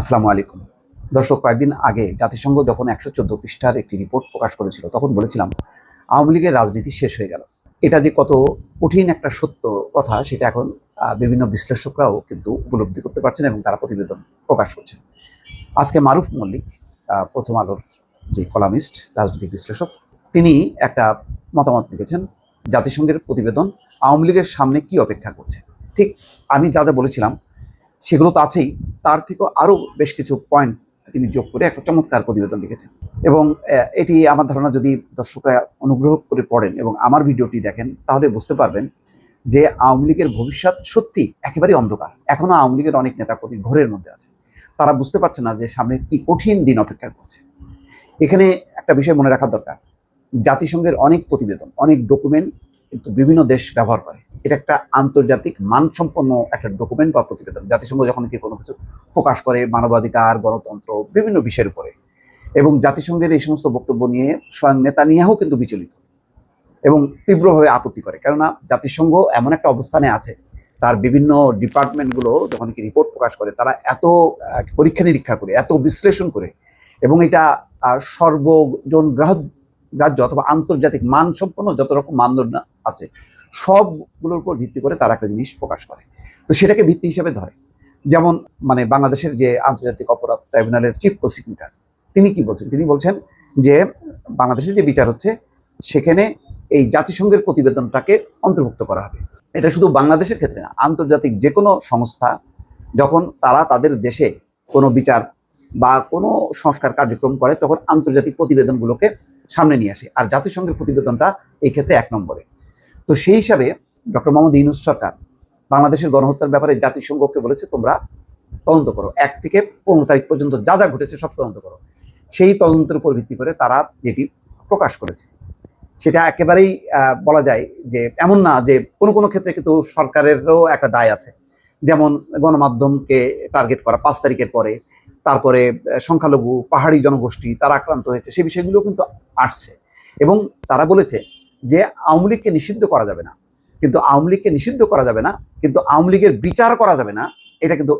আসসালামু আলাইকুম। দর্শক, কয়েকদিন আগে জাতিসংঘ যখন একশো চোদ্দ পৃষ্ঠার একটি রিপোর্ট প্রকাশ করেছিল, তখন বলেছিলাম, আওয়ামী লীগের রাজনীতি শেষ হয়ে গেল। এটা যে কত কঠিন একটা সত্য কথা, সেটা এখন বিভিন্ন বিশ্লেষকরাও কিন্তু উপলব্ধি করতে পারছেন এবং তারা প্রতিবেদন প্রকাশ করছেন। আজকে মারুফ মল্লিক প্রথম আলোর যে কলামিস্ট, রাজনৈতিক বিশ্লেষক, তিনি একটা মতামত লিখেছেন, জাতিসংঘের প্রতিবেদন আওয়ামী লীগের সামনে কি অপেক্ষা করছে? ঠিক আমি যা যা বলেছিলাম সেগুলো তো আছেই। তার থেকেও আরও বেশ কিছু পয়েন্ট তিনি যোগ করে একটা চমৎকার প্রতিবেদন লিখেছেন। এবং এটি আমার ধারণা যদি দর্শকরা অনুগ্রহ করে পড়েন এবং আমার ভিডিওটি দেখেন, তাহলে বুঝতে পারবেন যে আওয়ামী লীগের ভবিষ্যৎ সত্যি একেবারেই অন্ধকার। এখনও আওয়ামী লীগের অনেক নেতাকর্মী ঘোরের মধ্যে আছে। তারা বুঝতে পারছে না যে সামনে কি কঠিন দিন অপেক্ষা করছে। এখানে একটা বিষয় মনে রাখা দরকার। জাতিসংঘের অনেক প্রতিবেদন, অনেক ডকুমেন্ট কিন্তু বিভিন্ন দেশ ব্যবহার করে। এটা একটা আন্তর্জাতিক মানসম্পন্ন একটা ডকুমেন্ট বা প্রতিবেদন। জাতিসংঘ যখন কি কোনো কিছু প্রকাশ করে, মানবাধিকার, গণতন্ত্র, বিভিন্ন বিষয়ের উপরে। এবং জাতিসংঘের এই সমস্ত বক্তব্য নিয়ে স্বয়ং নেতানিয়াহু কিন্তু বিচলিত এবং তীব্রভাবে আপত্তি করে। কেননা জাতিসংঘ এমন একটা অবস্থানে আছে, তার বিভিন্ন ডিপার্টমেন্টগুলো যখন কি রিপোর্ট প্রকাশ করে, তারা এত পরীক্ষা নিরীক্ষা করে, এত বিশ্লেষণ করে এবং এটা সর্বজন গ্রাহক রাজ্য অথবা আন্তর্জাতিক মানসম্পন্ন যত রকম মানদণ্ড আছে, সবগুলোর উপর ভিত্তি করে তারা একটা জিনিস প্রকাশ করে। তো সেটাকে ভিত্তি হিসাবে ধরে। যেমন মানে বাংলাদেশের যে আন্তর্জাতিক অপরাধ ট্রাইব্যুনালের চিফ প্রসিকিউটর তিনি কি বলছেন? তিনি বলছেন যে বাংলাদেশের যে বিচার হচ্ছে, সেখানে এই জাতিসংঘের প্রতিবেদনটাকে অন্তর্ভুক্ত করা হবে। এটা শুধু বাংলাদেশের ক্ষেত্রে না, আন্তর্জাতিক যে কোনো সংস্থা, যখন তারা তাদের দেশে কোনো বিচার বা কোনো সংস্কার কার্যক্রম করে, তখন আন্তর্জাতিক প্রতিবেদনগুলোকে সামনে নিয়ে আসে। আর জাতিসংঘের প্রতিবেদনটা এই ক্ষেত্রে এক নম্বরে। তো সেই হিসাবে ডক্টর মোহাম্মদ ইউনুস সরকার বাংলাদেশের গণহত্যার ব্যাপারে জাতিসংঘকে বলেছে, তোমরা তদন্ত করো। এক থেকে পনেরো তারিখ পর্যন্ত যা যা ঘটেছে সব তদন্ত করো। সেই তদন্তের উপর ভিত্তি করে তারা যেটি প্রকাশ করেছে। সেটা একেবারেই বলা যায় যে এমন না যে কোনো কোনো ক্ষেত্রে কিন্তু সরকারেরও একটা দায় আছে। যেমন গণমাধ্যমকে টার্গেট করা পাঁচ তারিখের পরে তারপরে সংখ্যালঘু, পাহাড়ি জনগোষ্ঠী তারা আক্রান্ত হয়েছে সেই বিষয়গুলো কিন্তু আসছে। এবং তারা বলেছে যে আওয়ামী লীগকে নিষিদ্ধ করা যাবে না। কিন্তু আওয়ামী লীগকে নিষিদ্ধ করা যাবে না, কিন্তু আওয়ামী লীগের বিচার করা যাবে না, এটা কিন্তু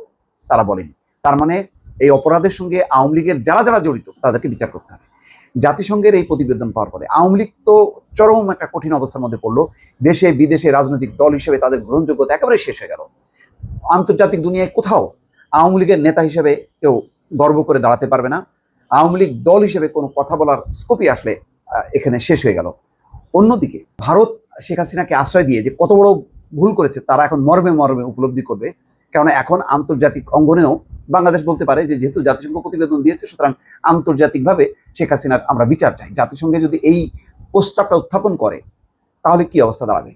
তারা বলেনি। তার মানে এই অপরাধের সঙ্গে আওয়ামী লীগের যারা যারা জড়িত, তাদেরকে বিচার করতে হবে। জাতিসংঘের এই প্রতিবেদন পাওয়ার পরে আওয়ামী লীগ তো চরম একটা কঠিন অবস্থার মধ্যে পড়ল। দেশে, বিদেশে রাজনৈতিক দল হিসেবে তাদের গ্রহণযোগ্যতা একেবারে শেষ হয়ে গেল। আন্তর্জাতিক দুনিয়ায় কোথাও আওয়ামী লীগের নেতা হিসেবে কেউ গর্ব করে দাঁড়াতে পারবে না। আওয়ামী লীগ দল হিসেবে কোনো কথা বলার স্কোপই আসলে এখানে শেষ হয়ে গেল। অন্যদিকে, ভারত শেখ হাসিনাকে আশ্রয় দিয়ে যে কত বড় ভুল করেছে, তারা এখন মর্মে মর্মে উপলব্ধি করবে। কেননা এখন আন্তর্জাতিক অঙ্গনেও বাংলাদেশ বলতে পারে যে যেহেতু জাতিসংঘ প্রতিবেদন দিয়েছে, সুতরাং আন্তর্জাতিকভাবে শেখ হাসিনার আমরা বিচার চাই। জাতিসংঘে যদি এই প্রস্তাবটা উত্থাপন করে, তাহলে কি অবস্থা দাঁড়াবে?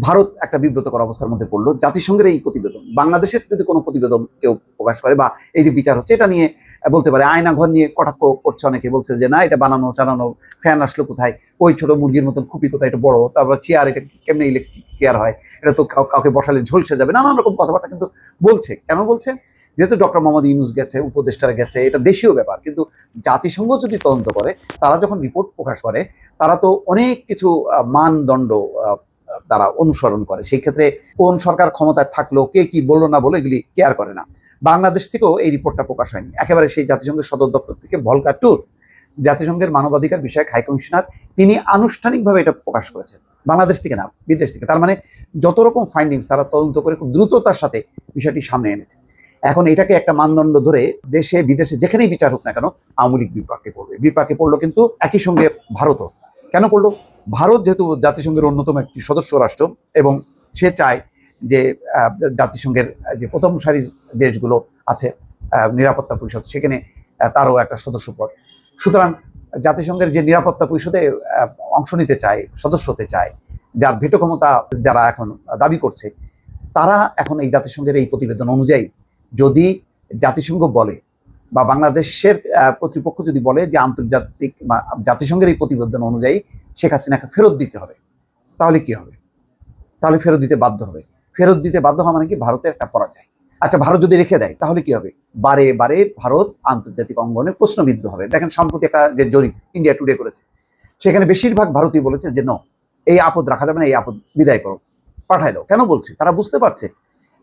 ভারত একটা বিব্রতকর অবস্থার মধ্যে পড়ল। জাতিসংঘের এই প্রতিবেদন, বাংলাদেশের যদি কোনো প্রতিবেদন কেউ প্রকাশ করে বা এই যে বিচার হচ্ছে, এটা নিয়ে বলতে পারে আয়না ঘর নিয়ে কটাক্ষ করছে অনেকে, বলছে যে না, এটা বানানো, চালানো, ফ্যান আসলো কোথায়? ওই ছোট মুরগির মতন খুপি কোথায়? এটা বড়, তারপর চেয়ার, এটা কেমনি ইলেকট্রিক চেয়ার হয়? এটা তো কাউ- কাউকে বসালে ঝলসে যাবে। নানান রকম কথাবার্তা কিন্তু বলছে। কেন বলছে? যেহেতু ডক্টর মোহাম্মদ ইউনুস গেছে, উপদেষ্টারা গেছে, এটা দেশীয় ব্যাপার। কিন্তু জাতিসংঘ যদি তদন্ত করে, তারা যখন রিপোর্ট প্রকাশ করে, তারা তো অনেক কিছু মানদণ্ড তারা অনুসরণ করে। সেই ক্ষেত্রে কোন সরকার ক্ষমতায় থাকল, কে কি বলল না বলো এগুলি কেয়ার করে না। বাংলাদেশ থেকেও এই রিপোর্টটা প্রকাশ হয়নি। একেবারে সেই জাতিসংঘের সদর দপ্তর থেকে ভলকা ট্যুর জাতিসংঘের মানবাধিকার বিষয়ক হাই কমিশনার, তিনি আনুষ্ঠানিকভাবে এটা প্রকাশ করেছেন। বাংলাদেশ থেকে না, বিদেশ থেকে। তার মানে যত রকম ফাইন্ডিংস তারা তদন্ত করে খুব দ্রুততার সাথে বিষয়টি সামনে এনেছে। এখন এটাকে একটা মানদণ্ড ধরে দেশে, বিদেশে যেখানেই বিচার হোক না কেন, আওয়ামী লীগ বিপাকে পড়বে। বিপাকে পড়ল কিন্তু একই সঙ্গে ভারতও। কেন পড়ল? ভারত যেহেতু জাতিসংঘের অন্যতম একটি সদস্য রাষ্ট্র এবং সে চায় যে জাতিসংঘের যে প্রথম সারির দেশগুলো আছে নিরাপত্তা পরিষদ, সেখানে তারও একটা সদস্য পদ সুতরাং জাতিসংঘের যে নিরাপত্তা পরিষদে অংশ নিতে চায়, সদস্য হতে চায়, যার ভেটো ক্ষমতা যারা এখন দাবি করছে, তারা এখন এই জাতিসংঘের এই প্রতিবেদন অনুযায়ী যদি জাতিসংঘ বলে বা বাংলাদেশের কর্তৃপক্ষ যদি বলে যে আন্তর্জাতিক বা জাতিসংঘের এই প্রতিবেদন অনুযায়ী শেখ হাসিনাকে ফেরত দিতে হবে। তাহলে কি হবে? তাহলে ফেরত দিতে বাধ্য হবে। ফেরত দিতে বাধ্য হওয়া মানে কি? ভারতের একটা পরাজয়। আচ্ছা ভারত যদি রেখে দেয়, তাহলে কি হবে? বারে বারে ভারত আন্তর্জাতিক অঙ্গনে প্রশ্নবিদ্ধ হবে। দেখেন সম্প্রতি একটা যে জরিপ ইন্ডিয়া টুডে করেছে, সেখানে বেশিরভাগ ভারতীয় বলেছে যে ন এই আপদ রাখা যাবে না, এই আপদ বিদায় করো। পাঠায় দাও। কেন বলছে? তারা বুঝতে পারছে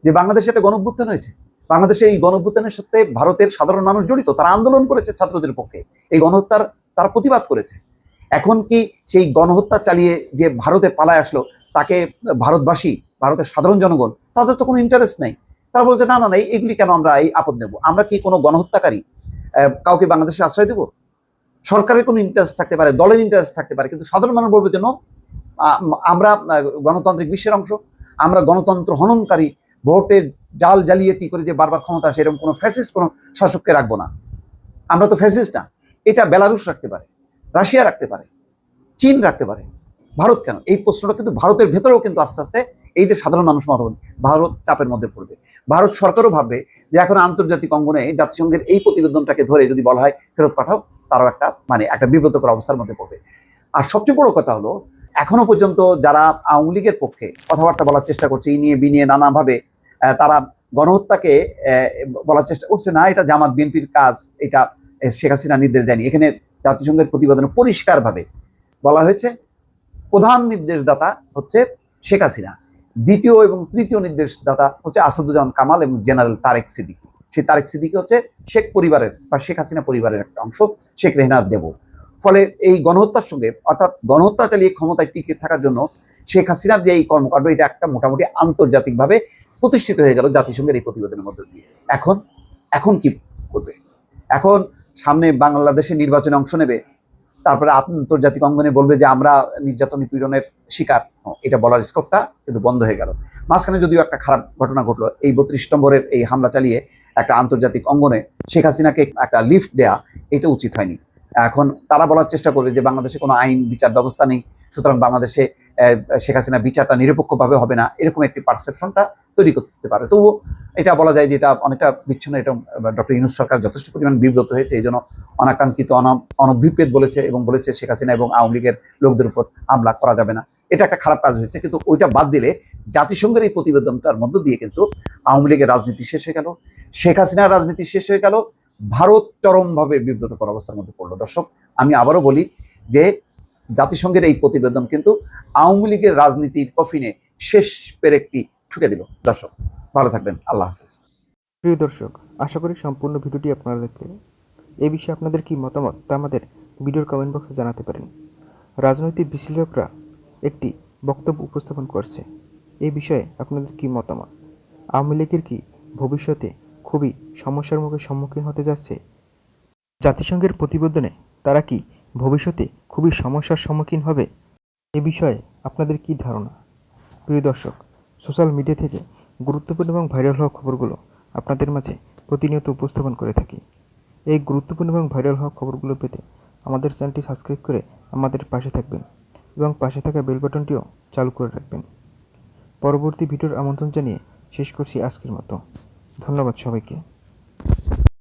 যে, বাংলাদেশে একটা গণভ্যুত্থান হয়েছে। বাংলাদেশে এই গণভ্যুত্থানের সাথে ভারতের সাধারণ মানুষ জড়িত। তারা আন্দোলন করেছে ছাত্রদের পক্ষে। এই গণহত্যার তারা প্রতিবাদ করেছে। এখন কি সেই গণহত্যা চালিয়ে যে ভারতে পালায় আসলো, তাকে ভারতবাসী, ভারতের সাধারণ জনগণ, তাদের তো কোনো ইন্টারেস্ট নেই। তারা বলছে, না না না, এই- এগুলি কেন আমরা এই আপদ নেব? আমরা কি কোনো গণহত্যাকারী? কাউকে বাংলাদেশে আশ্রয় দেব? সরকারের কোনো ইন্টারেস্ট থাকতে পারে, দলের ইন্টারেস্ট থাকতে পারে, কিন্তু সাধারণ মানুষ বলবে যেন আমরা গণতান্ত্রিক বিশ্বের অংশ। আমরা গণতন্ত্র হননকারী, ভোটের জাল জালিয়াতি করে যে বারবার ক্ষমতা আসে, এরকম কোনো ফ্যাসিস্ট কোনো শাসককে রাখব না। আমরা তো ফ্যাসিস্ট না। এটা বেলারুশ রাখতে পারে। রাশিয়া রাখতে পারে, চীন রাখতে পারে, ভারত কেন? এই প্রশ্নটা কিন্তু ভারতের ভেতরেও কিন্তু আস্তে আস্তে এই যে সাধারণ মানুষ মতামত ভারত চাপের মধ্যে পড়বে। ভারত সরকারও ভাববে যে এখন আন্তর্জাতিক অঙ্গনে জাতিসংঘের এই প্রতিবেদনটাকে ধরে যদি বলা হয় ফেরত পাঠাও, তারাও একটা মানে একটা বিব্রতকর অবস্থার মধ্যে পড়বে। আর সবচেয়ে বড় কথা হলো, এখনও পর্যন্ত যারা আওয়ামী লীগের পক্ষে কথাবার্তা বলার চেষ্টা করছে এই নিয়ে বিনিয়ে নানাভাবে তারা গণহত্যাকে বলার চেষ্টা করছে, না, এটা জামাত, বিএনপির কাজ, এটা শেখ হাসিনা নির্দেশ দেয়নি। এখানে জাতিসংঘের প্রতিবেদনে পরিষ্কারভাবে বলা হয়েছে, প্রধান নির্দেশদাতা হচ্ছে শেখ হাসিনা। দ্বিতীয় এবং তৃতীয় নির্দেশদাতা হচ্ছে আসাদুজ্জামান কামাল এবং জেনারেল তারেক সিদ্দিকি। সেই তারেক সিদ্দিকি হচ্ছে শেখ পরিবারের বা শেখ হাসিনা পরিবারের একটা অংশ, শেখ রেহনার দেব। ফলে এই গণহত্যার সঙ্গে অর্থাৎ গণহত্যা চালিয়ে ক্ষমতায় টিকে থাকার জন্য শেখ হাসিনার যে এই কর্মকাণ্ড, এটা একটা মোটামুটি আন্তর্জাতিকভাবে প্রতিষ্ঠিত হয়ে গেল জাতিসংঘের এই প্রতিবেদনের মধ্যে দিয়ে। এখন এখন কি করবে? এখন সামনে বাংলাদেশে নির্বাচনে অংশ নেবে, তারপরে আন্তর্জাতিক অঙ্গনে বলবে যে আমরা নির্যাতন নিপীড়নের শিকার। এটা বলার স্কোপটা কিন্তু বন্ধ হয়ে গেল। মাঝখানে যদিও একটা খারাপ ঘটনা ঘটলো, এই বত্রিশ নম্বরের এই হামলা চালিয়ে একটা আন্তর্জাতিক অঙ্গনে শেখ হাসিনাকে একটা লিফট দেয়া, এটা উচিত হয়নি। এখন তারা বলার চেষ্টা করবে যে বাংলাদেশে কোনো আইন বিচার ব্যবস্থা নেই, সুতরাং বাংলাদেশে শেখ হাসিনা বিচারটা নিরপেক্ষভাবে হবে না, এরকম একটি পারসেপশনটা তৈরি করতে পারে। তবুও এটা বলা যায় যে এটা অনেকটা বিচ্ছিন্ন, এটা ডক্টর ইউনুস সরকার যথেষ্ট পরিমাণ বিব্রত হয়েছে, এই জন্য অনাকাঙ্ক্ষিত, অন- অনভিপ্রেত বলেছে এবং বলেছে শেখ হাসিনা এবং আওয়ামী লীগের লোকদের উপর হামলা করা যাবে না। এটা একটা খারাপ কাজ হয়েছে, কিন্তু ওইটা বাদ দিলে জাতিসংঘের এই প্রতিবেদনটার মধ্য দিয়ে কিন্তু আওয়ামী লীগের রাজনীতি শেষ হয়ে গেল, শেখ হাসিনার রাজনীতি শেষ হয়ে গেল ভারত চরমভাবে বিব্রতকর অবস্থার মধ্যে পড়ল। দর্শক, আমি আবারও বলি যে জাতিসংঘের এই প্রতিবেদন কিন্তু আওয়ামী লীগের রাজনীতির কফিনে শেষ পেরেকটি ঠুকে দিল। দর্শক, ভালো থাকবেন। আল্লাহ হাফেজ। প্রিয় দর্শক, আশা করি সম্পূর্ণ ভিডিওটি আপনারা দেখলেন। এই বিষয়ে আপনাদের কি মতামত তা আমাদের ভিডিওর কমেন্ট বক্সে জানাতে পারেন। রাজনৈতিক বিশ্লেষকরা একটি বক্তব্য উপস্থাপন করছে। এই বিষয়ে আপনাদের কি মতামত? আওয়ামী লীগের কি ভবিষ্যতে খুবই সমস্যার মুখে সম্মুখীন হতে যাচ্ছে। জাতিসংঘের প্রতিবেদনে তারা কি ভবিষ্যতে খুবই সমস্যার সম্মুখীন হবে? এ বিষয়ে আপনাদের কি ধারণা? প্রিয় দর্শক, সোশ্যাল মিডিয়া থেকে গুরুত্বপূর্ণ এবং ভাইরাল হওয়া খবরগুলো আপনাদের মাঝে প্রতিনিয়ত উপস্থাপন করে থাকি। এই গুরুত্বপূর্ণ এবং ভাইরাল হওয়া খবরগুলো পেতে আমাদের চ্যানেলটি সাবস্ক্রাইব করে আমাদের পাশে থাকবেন এবং পাশে থাকা বেল বাটনটিও চালু করে রাখবেন। পরবর্তী ভিডিওর আমন্ত্রণ জানিয়ে শেষ করছি আজকের মতো। ধন্যবাদ সবাইকে।